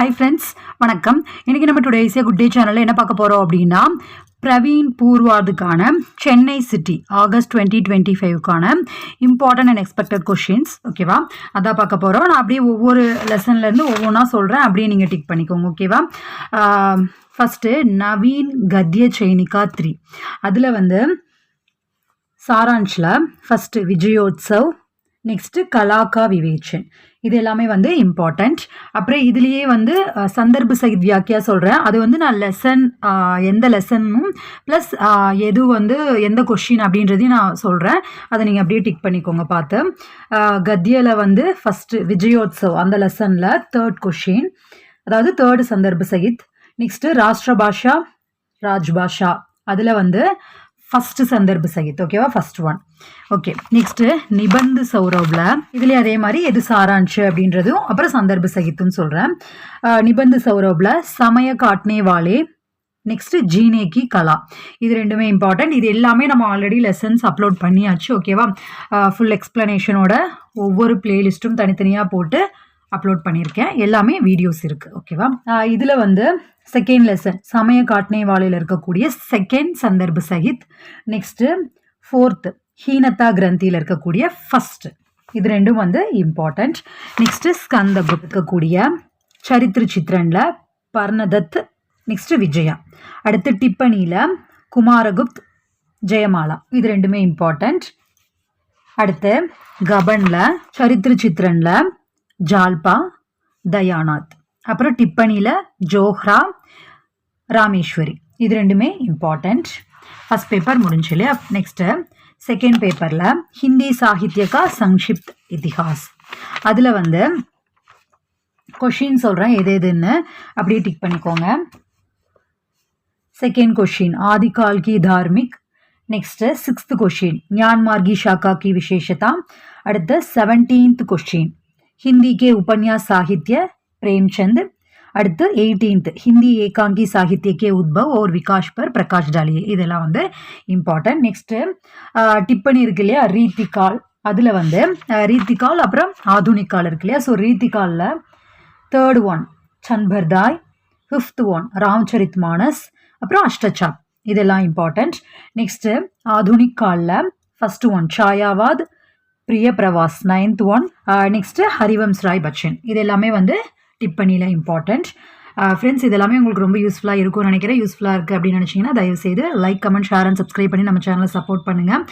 Hi friends வணக்கம். இன்றைக்கி நம்ம டுடே ஈஸியாக குட் டே சேனலில் என்ன பார்க்க போகிறோம் அப்படின்னா Praveen பூர்வாதுக்கான Chennai city August twenty twenty ஃபைவ்க்கான important and expected questions ஓகேவா அதான் பார்க்க போகிறோம் நான் அப்படியே ஒவ்வொரு லெசன்லேருந்து ஒவ்வொன்றா சொல்கிறேன் அப்படியே நீங்கள் டிக் பண்ணிக்கோங்க. ஓகேவா ஃபஸ்ட்டு நவீன் கத்ய சைனிகா த்ரீ அதில் வந்து சாராஞ்சில் ஃபஸ்ட்டு விஜயோத்சவ் நெக்ஸ்ட்டு கலாக்கா விவேச்சன் இது எல்லாமே வந்து இம்பார்ட்டண்ட் அப்புறம் இதுலேயே வந்து சந்தர்ப்ப சகித் வியாக்கியா சொல்கிறேன் அது வந்து நான் லெசன் எந்த லெசனும் ப்ளஸ் எது வந்து எந்த கொஷின் அப்படின்றதையும் நான் சொல்கிறேன் அதை நீங்கள் அப்படியே டிக் பண்ணிக்கோங்க பார்த்து. கத்தியில் வந்து ஃபஸ்ட்டு விஜயோத்சவ் அந்த லெசனில் தேர்ட் கொஷின் அதாவது தேர்டு சந்தர்ப்ப சகித். நெக்ஸ்ட்டு ராஷ்டிர பாஷா ராஜ் பாஷா. அதில் வந்து ஃபஸ்ட்டு சந்தர்ப்ப சகித் ஓகேவா ஃபர்ஸ்ட் ஒன் ஓகே நெக்ஸ்ட்டு நிபந்து சௌரவ்ல இதுலேயே அதே மாதிரி எது சாராஞ்சு அப்படின்றதும் அப்புறம் சந்தர்ப்ப சகித்துன்னு சொல்கிறேன் நிபந்து சௌரவ்ல சமய காட்னே வாலே நெக்ஸ்ட் ஜீனேக்கி கலா. இது ரெண்டுமே இம்பார்ட்டன்ட் இது எல்லாமே நம்ம ஆல்ரெடி லெசன்ஸ் அப்லோட் பண்ணியாச்சு ஓகேவா ஃபுல் எக்ஸ்ப்ளனேஷனோட ஒவ்வொரு பிளேலிஸ்ட்டும் தனித்தனியாக போட்டு அப்லோட் பண்ணியிருக்கேன். எல்லாமே வீடியோஸ் இருக்குது ஓகேவா இதில் வந்து செகண்ட் லெசன் சமய காட்னே வாழையில் இருக்கக்கூடிய செகண்ட் சந்தர்ப்ப சகித். நெக்ஸ்ட்டு ஃபோர்த்து ஹீனத்தா கிரந்தியில் இருக்கக்கூடிய ஃபஸ்ட்டு இது ரெண்டும் வந்து இம்பார்ட்டண்ட் நெக்ஸ்ட்டு ஸ்கந்த புக் இருக்கக்கூடிய சரித்திர சித்திரனில் பர்ணதத் நெக்ஸ்ட்டு விஜயா. அடுத்து டிப்பணியில் குமாரகுப்த் ஜெயமாலா. இது ரெண்டுமே இம்பார்ட்டண்ட் அடுத்து கபனில் சரித்திர சித்திரனில் ஜால்பா தயாநாத். அப்புறம் டிப்பணியில் ஜோஹ்ரா ராமேஸ்வரி. இது ரெண்டுமே இம்பார்ட்டண்ட் ஃபஸ்ட் பேப்பர் முடிஞ்சு இல்லையா? நெக்ஸ்ட்டு செகண்ட் பேப்பரில் ஹிந்தி சாகித்யக்கா சங்ஷிப்த் இத்திஹாஸ் அதில் வந்து கொஷின் சொல்கிறேன் எது எதுன்னு அப்படியே டிக் பண்ணிக்கோங்க. செகண்ட் கொஷின் ஆதிகால் கி தார்மிக். நெக்ஸ்ட்டு சிக்ஸ்த்து கொஷின் ஞான்மார்கி ஷாக்கா கி விசேஷதா அடுத்து செவன்டீன்த் கொஷின் ஹிந்தி கே உபன்யாஸ் சாகித்ய பிரேம்சந்த் அடுத்து எயிட்டீன்த் ஹிந்தி ஏகாங்கி சாகித்ய கே உத்பவ் और विकास पर प्रकाश डालिए இதெல்லாம் வந்து இம்பார்ட்டன்ட் நெக்ஸ்ட்டு டிப்பனி இருக்கு இல்லையா ரீத்திகால் அதில் வந்து அஹ், ரீத்திகால் அப்புறம் ஆதுனிகால் இருக்கு இல்லையா ஸோ ரீத்திகாலில் தேர்ட் ஒன் சன்பர்தாய் ஃபிஃப்த் ஒன் ராம்சரித் மானஸ் அப்புறம் அஷ்டச்சாப் இதெல்லாம் இம்பார்ட்டண்ட் நெக்ஸ்ட்டு ஆதுனிக் காலில் first one Chhayavad Priyapravas ninth one next Harivansh Rai Bachchan இது எல்லாமே வந்து டிப்பனியில் இம்பார்ட்டண்ட் ஃப்ரெண்ட்ஸ் இது எல்லாமே உங்களுக்கு ரொம்ப யூஸ்ஃபுல்லாக இருக்கும்னு நினைக்கிறேன். யூஸ்ஃபுல்லாக இருக்குது அப்படின்னு நினச்சிங்கன்னா தயவுசெய்து like comment share and subscribe பண்ணி நம்ம சேனலை சப்போர்ட் பண்ணுங்கள்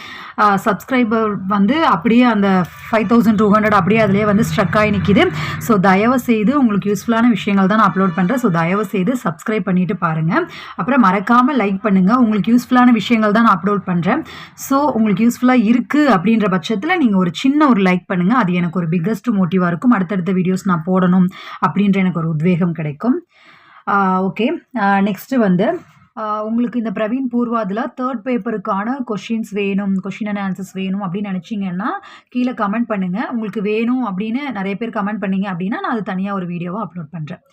சப்ஸ்கிரைபர் வந்து அப்படியே அந்த ஃபைவ் தௌசண்ட் டூ ஹண்ட்ரட் அப்படியே அதிலே வந்து ஸ்ட்ரக் ஆகி நிற்கிது ஸோ தயவு செய்து உங்களுக்கு யூஸ்ஃபுல்லான விஷயங்கள் தான் நான் அப்லோட் பண்ணுறேன் ஸோ தயவு செய்து சப்ஸ்கிரைப் பண்ணிட்டு பாருங்கள் அப்புறம் மறக்காமல் லைக் பண்ணுங்கள் உங்களுக்கு யூஸ்ஃபுல்லான விஷயங்கள் தான் நான் அப்லோட் பண்ணுறேன் ஸோ உங்களுக்கு யூஸ்ஃபுல்லாக இருக்குது அப்படின்ற பட்சத்தில் நீங்கள் ஒரு சின்ன ஒரு லைக் பண்ணுங்கள் அது எனக்கு ஒரு பிக்கஸ்ட் மோட்டிவாக இருக்கும். அடுத்தடுத்த வீடியோஸ் நான் போடணும் அப்படின்ற எனக்கு ஒரு உத்வேகம் கிடைக்கும். ஓகே நெக்ஸ்ட்டு வந்து உங்களுக்கு இந்த பிரவீன் பூர்வாதில் தேர்ட் பேப்பருக்கான கொஷின்ஸ் வேணும் கொஷின் அண்ட் ஆன்சர்ஸ் வேணும் அப்படின்னு நினச்சிங்கன்னா கீழே கமெண்ட் பண்ணுங்கள் உங்களுக்கு வேணும் அப்படின்னு நிறைய பேர் கமெண்ட் பண்ணீங்க அப்படின்னா நான் அது தனியாக ஒரு வீடியோவாக அப்லோட் பண்ணுறேன்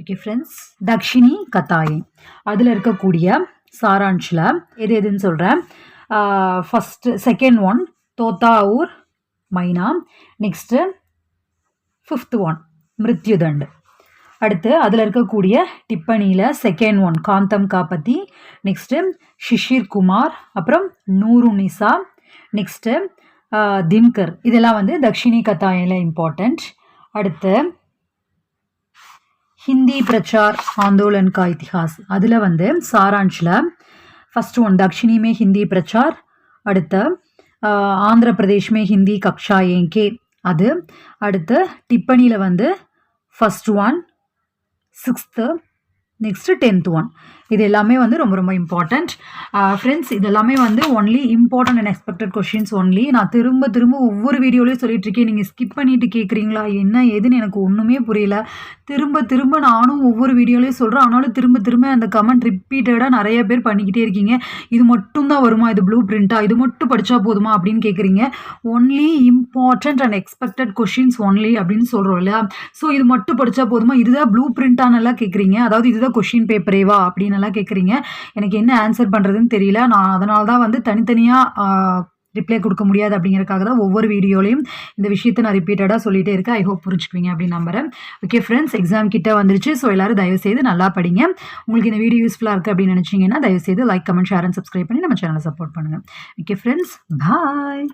ஓகே ஃப்ரெண்ட்ஸ் தக்ஷினி கத்தாயி. அதில் இருக்கக்கூடிய சாராஞ்சில் எது எதுன்னு சொல்கிறேன் ஃபஸ்ட்டு செகண்ட் ஒன் தோத்தாவூர் மைனா. நெக்ஸ்ட்டு ஃபிஃப்த் ஒன் மிருத்யுதண்டு. அடுத்து அதில் இருக்கக்கூடிய டிப்பனியில் செகண்ட் ஒன் காந்தம் காப்பத்தி. நெக்ஸ்ட்டு ஷிஷிர் குமார். அப்புறம் நூரு நிசா. Next thinker. இதெல்லாம் வந்து தக்ஷிணி கத்தாயில் இம்பார்ட்டண்ட் அடுத்து ஹிந்தி பிரச்சார் ஆந்தோலன் கா இத்திஹாஸ். அதில் வந்து சாராஞ்சில் ஃபஸ்ட் ஒன் தக்ஷிணிமே ஹிந்தி பிரச்சார். அடுத்து ஆந்திர பிரதேஷ்மே ஹிந்தி கக்ஷா ஏங்கே அது அடுத்து டிப்பணியில் வந்து first one sixth next tenth one இது எல்லாமே வந்து ரொம்ப ரொம்ப இம்பார்ட்டண்ட் ஃப்ரெண்ட்ஸ் இது எல்லாமே வந்து only important and expected questions only நான் திரும்ப திரும்ப ஒவ்வொரு வீடியோலையும் சொல்லிட்டு இருக்கேன் நீங்கள் ஸ்கிப் பண்ணிட்டு கேட்குறீங்களா என்ன ஏதுன்னு எனக்கு ஒன்றுமே புரியல. திரும்ப திரும்ப நானும் ஒவ்வொரு வீடியோலையும் சொல்கிறேன் ஆனாலும் திரும்ப திரும்ப அந்த கமெண்ட் ரிப்பீட்டடாக நிறைய பேர் பண்ணிக்கிட்டே இருக்கீங்க. இது மட்டும் தான் வருமா? இது ப்ளூ பிரிண்டா இது மட்டும் படித்தா போதுமா? அப்படின்னு கேட்குறீங்க only important and expected questions only அப்படின்னு சொல்கிறோம் இல்லையா? ஸோ இது மட்டும் படித்தா போதுமா? இதுதான் ப்ளூ பிரிண்டானெல்லாம் கேட்குறீங்க அதாவது இதுதான் கொஷின் பேப்பரேவா அப்படின்னு எல்லாம் கேட்குறீங்க எனக்கு என்ன ஆன்சர் பண்ணுறதுன்னு தெரியல. நான் அதனால தான் வந்து தனித்தனியாக ரிப்ளை கொடுக்க முடியாது அப்படிங்கிறக்காக தான் ஒவ்வொரு வீடியோலையும் இந்த விஷயத்தை நான் ரிப்பீட்டடாக சொல்லிகிட்டே இருக்கேன். ஐ ஹோப் புரிஞ்சுக்குவீங்க அப்படின்னு நம்புறேன். ஓகே ஃப்ரெண்ட்ஸ் எக்ஸாம் கிட்ட வந்துருச்சு. ஸோ எல்லாரும் தயவுசெய்து நல்லா படிங்க. உங்களுக்கு இந்த வீடியோ யூஸ்ஃபுல்லாக இருக்குது அப்படின்னு நினச்சிங்கன்னா தயவுசெய்து like comment share and subscribe பண்ணி நம்ம சேனலை சப்போர்ட் பண்ணுங்கள் ஓகே ஃப்ரெண்ட்ஸ் பாய்